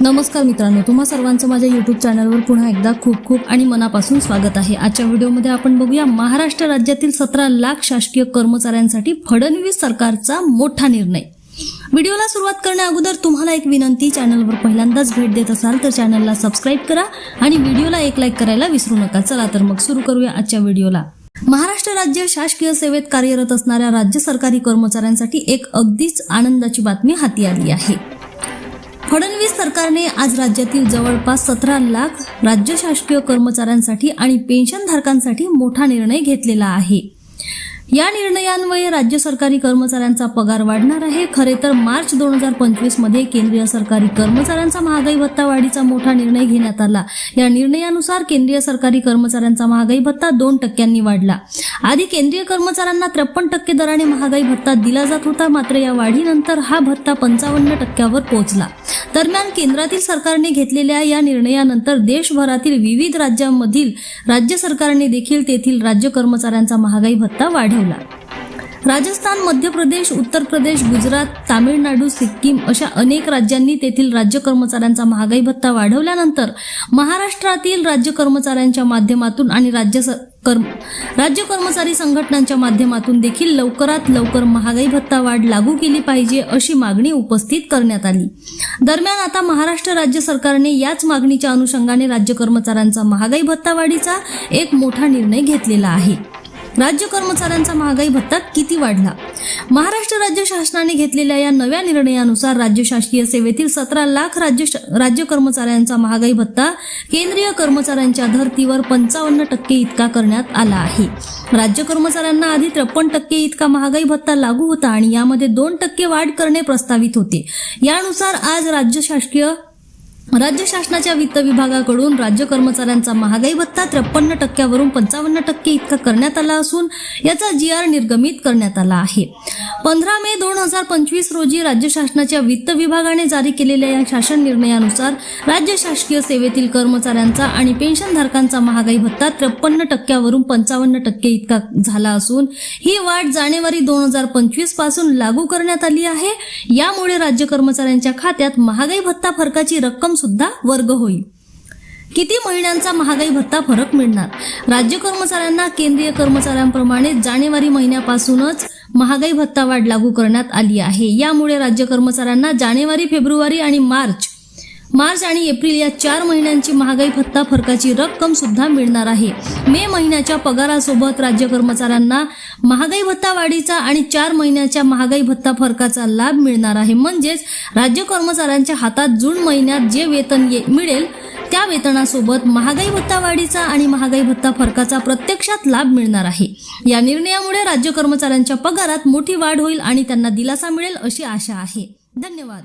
नमस्कार मित्रांनो तुम्हा सर्वांचं माझ्या यूट्यूब चॅनलवर पुन्हा एकदा खूप खूप आणि मनापासून स्वागत आहे. आजच्या व्हिडिओमध्ये आपण बघूया महाराष्ट्र राज्यातील सतरा लाख शासकीय कर्मचाऱ्यांसाठी फडणवीस सरकारचा मोठा निर्णय. व्हिडिओला सुरुवात करण्या अगोदर तुम्हाला एक विनंती चॅनलवर पहिल्यांदाच भेट देत असाल तर चॅनलला सबस्क्राईब करा आणि व्हिडिओला एक लाईक करायला विसरू नका. चला तर मग सुरू करूया आजच्या व्हिडिओला महाराष्ट्र राज्य शासकीय सेवेत कार्यरत असणाऱ्या राज्य सरकारी कर्मचाऱ्यांसाठी एक अगदीच आनंदाची बातमी हाती आली आहे. फडणवीस सरकारने आज राज्यातील जवळपास सतरा लाख राज्य शासकीय कर्मचाऱ्यांसाठी आणि पेन्शनधारकांसाठी मोठा निर्णय घेतलेला आहे. या निर्णयान्वये राज्य सरकारी कर्मचाऱ्यांचा पगार वाढणार आहे. खरे तर मार्च दोन हजार पंचवीसमध्ये केंद्रीय सरकारी कर्मचाऱ्यांचा महागाई भत्ता वाढीचा मोठा निर्णय घेण्यात आला. या निर्णयानुसार केंद्रीय सरकारी कर्मचाऱ्यांचा महागाई भत्ता दोन टक्क्यांनी वाढला. आधी केंद्रीय कर्मचाऱ्यांना त्रेपन्न टक्के दराने महागाई भत्ता दिला जात होता. मात्र या वाढीनंतर हा भत्ता पंचावन्न टक्क्यावर पोहोचला. दरम्यान केंद्रातील सरकारने घेतलेल्या या निर्णयानंतर देशभरातील विविध राज्यांमधील राज्य सरकारने देखील तेथील राज्य कर्मचाऱ्यांचा महागाई भत्ता वाढवला राजस्थान मध्य प्रदेश उत्तर प्रदेश गुजरात तामिळनाडू सिक्कीम अशा अनेक राज्यांनी तेथील राज्य कर्मचाऱ्यांचा महागाई भत्ता वाढवल्यानंतर महाराष्ट्रातील राज्य कर्मचाऱ्यांच्या माध्यमातून आणि राज्य स- कर्म राज्य कर्मचारी संघटनांच्या माध्यमातून देखील लवकरात लवकर महागाई भत्ता वाढ लागू केली पाहिजे अशी मागणी उपस्थित करण्यात आली. दरम्यान आता महाराष्ट्र राज्य सरकारने याच मागणीच्या अनुषंगाने राज्य कर्मचाऱ्यांचा महागाई भत्ता वाढीचा एक मोठा निर्णय घेतलेला आहे. राज्य कर्मचाऱ्यांचा महागाई भत्ता किती वाढला? महाराष्ट्र राज्य शासनाने घेतलेल्या या नव्या निर्णयानुसार राज्य शासकीय सेवेतील सतरा लाख राज्य राज्य कर्मचाऱ्यांचा महागाई भत्ता केंद्रीय कर्मचाऱ्यांच्या धर्तीवर पंचावन्न टक्के इतका करण्यात आला आहे. राज्य कर्मचाऱ्यांना आधी त्रेपन्न टक्के इतका महागाई भत्ता लागू होता आणि यामध्ये दोन टक्के वाढ करणे प्रस्तावित होते. यानुसार आज राज्य शासकीय राज्य शासनाच्या वित्त विभागाकडून राज्य कर्मचाऱ्यांचा महागाई भत्ता त्रेपन्न टक्क्यावरून पंचावन्न टक्के इतका करण्यात आला असून याचा जी आर निर्गमित करण्यात आला आहे. पंधरा मे दोन हजार पंचवीस रोजी राज्य शासनाच्या वित्त विभागाने जारी केलेल्या या शासन निर्णयानुसार राज्य शासकीय सेवेतील कर्मचाऱ्यांचा आणि पेन्शनधारकांचा महागाई भत्ता त्रेपन्न टक्क्यावरून पंचावन्न टक्के इतका झाला असून ही वाढ जानेवारी दोन हजार पंचवीसपासून लागू करण्यात आली आहे. यामुळे राज्य कर्मचाऱ्यांच्या खात्यात महागाई भत्ता फरकाची रक्कम सुद्धा वर्ग होईल. किती महिन्यांचा महागाई भत्ता फरक मिळणार? राज्य कर्मचाऱ्यांना केंद्रीय कर्मचाऱ्यांप्रमाणे जानेवारी महिन्यापासूनच महागाई भत्ता वाढ लागू करण्यात आली आहे. यामुळे राज्य कर्मचाऱ्यांना जानेवारी फेब्रुवारी आणि मार्च मार्च आणि एप्रिल या चार महिन्यांची महागाई भत्ता फरकाची रक्कम सुद्धा मिळणार आहे. मे महिन्याच्या पगारासोबत राज्य कर्मचाऱ्यांना महागाई भत्ता वाढीचा आणि चार महिन्याच्या महागाई भत्ता फरकाचा लाभ मिळणार आहे. म्हणजेच राज्य कर्मचाऱ्यांच्या हातात जून महिन्यात जे वेतन ये- मिळेल त्या वेतनासोबत महागाई भत्ता वाढीचा आणि महागाई भत्ता फरकाचा प्रत्यक्षात लाभ मिळणार आहे. या निर्णयामुळे राज्य कर्मचाऱ्यांच्या पगारात मोठी वाढ होईल आणि त्यांना दिलासा मिळेल अशी आशा आहे. धन्यवाद.